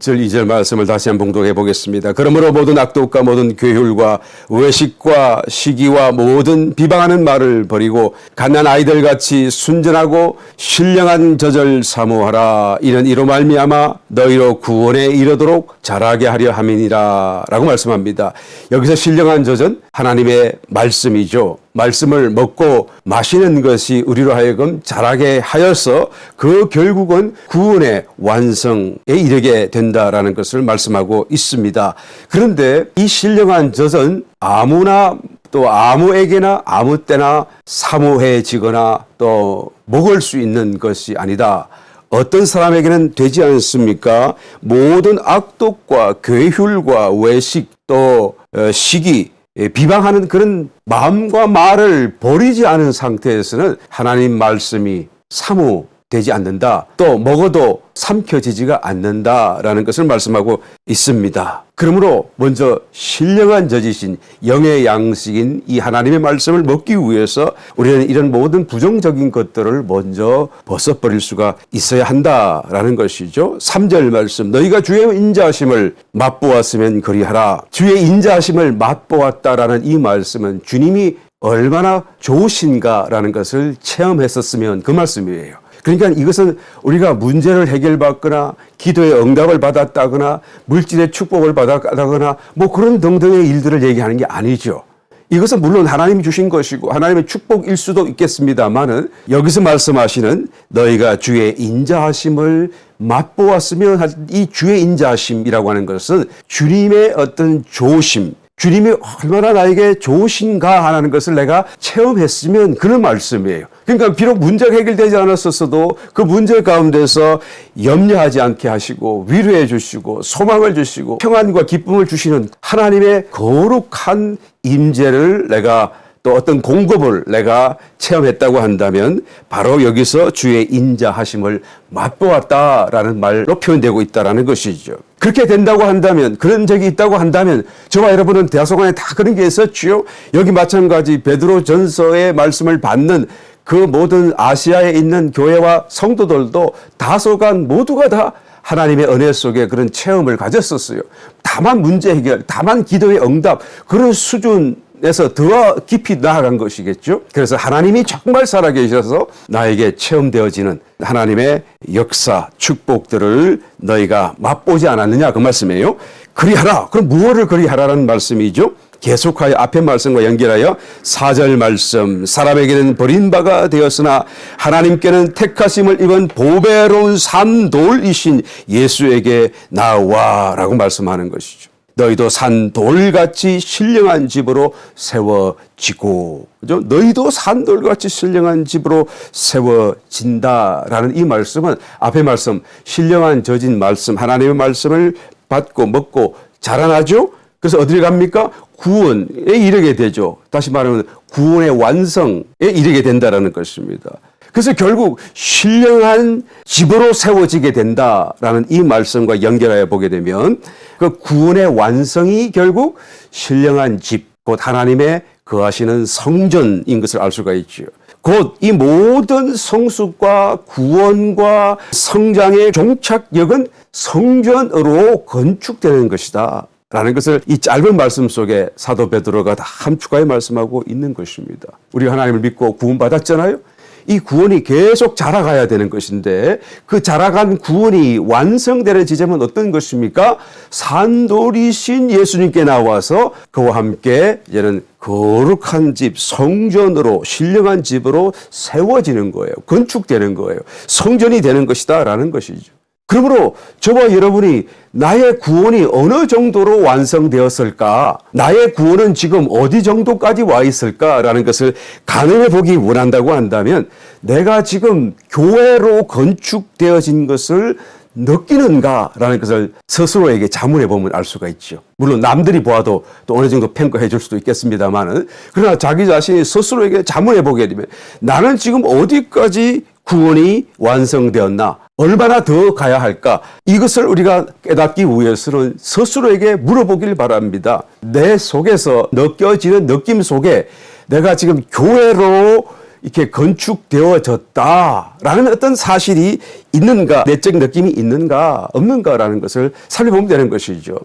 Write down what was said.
절 2절 말씀을 다시 한번 봉독해 보겠습니다. 그러므로 모든 악독과 모든 괴휼과 외식과 시기와 모든 비방하는 말을 버리고 갓난 아이들 같이 순전하고 신령한 저절 사모하라. 이는 이로 말미암아 너희로 구원에 이르도록 자라게 하려 함이니라라고 말씀합니다. 여기서 신령한 저전 하나님의 말씀이죠. 말씀을 먹고 마시는 것이 우리로 하여금 자라게 하여서 그 결국은 구원의 완성에 이르게 된다라는 것을 말씀하고 있습니다. 그런데 이 신령한 젖은 아무나 또 아무에게나 아무 때나 사모해지거나 또 먹을 수 있는 것이 아니다. 어떤 사람에게는 되지 않습니까? 모든 악독과 괴휼과 외식 또 어, 시기 예, 비방하는 그런 마음과 말을 버리지 않은 상태에서는 하나님 말씀이 사모 되지 않는다. 또 먹어도 삼켜지지가 않는다라는 것을 말씀하고 있습니다. 그러므로 먼저 신령한 저지신 영의 양식인 이 하나님의 말씀을 먹기 위해서 우리는 이런 모든 부정적인 것들을 먼저 벗어버릴 수가 있어야 한다라는 것이죠. 3절 말씀 너희가 주의 인자하심을 맛보았으면 그리하라. 주의 인자하심을 맛보았다라는 이 말씀은 주님이 얼마나 좋으신가라는 것을 체험했었으면 그 말씀이에요. 그러니까 이것은 우리가 문제를 해결받거나 기도의 응답을 받았다거나 물질의 축복을 받았다거나 뭐 그런 등등의 일들을 얘기하는 게 아니죠. 이것은 물론 하나님이 주신 것이고 하나님의 축복일 수도 있겠습니다만은 여기서 말씀하시는 너희가 주의 인자하심을 맛보았으면 이 주의 인자하심이라고 하는 것은 주님의 어떤 조심, 주님이 얼마나 나에게 좋으신가 하는 것을 내가 체험했으면 그런 말씀이에요. 그러니까 비록 문제가 해결되지 않았었어도 그 문제 가운데서 염려하지 않게 하시고 위로해 주시고 소망을 주시고 평안과 기쁨을 주시는 하나님의 거룩한 임재를 내가 또 어떤 공급을 내가 체험했다고 한다면 바로 여기서 주의 인자하심을 맛보았다라는 말로 표현되고 있다라는 것이죠. 그렇게 된다고 한다면 그런 적이 있다고 한다면 저와 여러분은 대화소관에 다 그런 게 있었지요. 여기 마찬가지 베드로 전서의 말씀을 받는 그 모든 아시아에 있는 교회와 성도들도 다소간 모두가 다 하나님의 은혜 속에 그런 체험을 가졌었어요. 다만 문제 해결, 다만 기도의 응답 그런 수준 에서 더 깊이 나아간 것이겠죠. 그래서 하나님이 정말 살아계셔서 나에게 체험되어지는 하나님의 역사, 축복들을 너희가 맛보지 않았느냐 그 말씀이에요. 그리하라. 그럼 무엇을 그리하라는 말씀이죠? 계속하여 앞의 말씀과 연결하여 사절 말씀 사람에게는 버린 바가 되었으나 하나님께는 택하심을 입은 보배로운 산돌이신 예수에게 나와라고 말씀하는 것이죠. 너희도 산 돌같이 신령한 집으로 세워지고 그죠? 너희도 산 돌같이 신령한 집으로 세워진다라는 이 말씀은 앞의 말씀 신령한 저진 말씀 하나님의 말씀을 받고 먹고 자라나죠. 그래서 어디를 갑니까? 구원에 이르게 되죠. 다시 말하면 구원의 완성에 이르게 된다라는 것입니다. 그래서 결국 신령한 집으로 세워지게 된다라는 이 말씀과 연결하여 보게 되면 그 구원의 완성이 결국 신령한 집, 곧 하나님의 거하시는 성전인 것을 알 수가 있죠. 곧이 모든 성숙과 구원과 성장의 종착역은 성전으로 건축되는 것이다. 라는 것을 이 짧은 말씀 속에 사도 베드로가 다 함축하여 말씀하고 있는 것입니다. 우리 하나님을 믿고 구원받았잖아요. 이 구원이 계속 자라가야 되는 것인데 그 자라간 구원이 완성되는 지점은 어떤 것입니까? 산돌이신 예수님께 나와서 그와 함께 이제는 거룩한 집, 성전으로 신령한 집으로 세워지는 거예요. 건축되는 거예요. 성전이 되는 것이다라는 것이죠. 그러므로 저와 여러분이 나의 구원이 어느 정도로 완성되었을까? 나의 구원은 지금 어디 정도까지 와 있을까라는 것을 가늠해 보기 원한다고 한다면 내가 지금 교회로 건축되어진 것을 느끼는가라는 것을 스스로에게 자문해 보면 알 수가 있죠. 물론 남들이 보아도 또 어느 정도 평가해 줄 수도 있겠습니다만은 그러나 자기 자신이 스스로에게 자문해 보게 되면 나는 지금 어디까지 구원이 완성되었나? 얼마나 더 가야 할까? 이것을 우리가 깨닫기 위해서는 스스로에게 물어보길 바랍니다. 내 속에서 느껴지는 느낌 속에 내가 지금 교회로 이렇게 건축되어졌다라는 어떤 사실이 있는가, 내적 느낌이 있는가, 없는가라는 것을 살펴보면 되는 것이죠.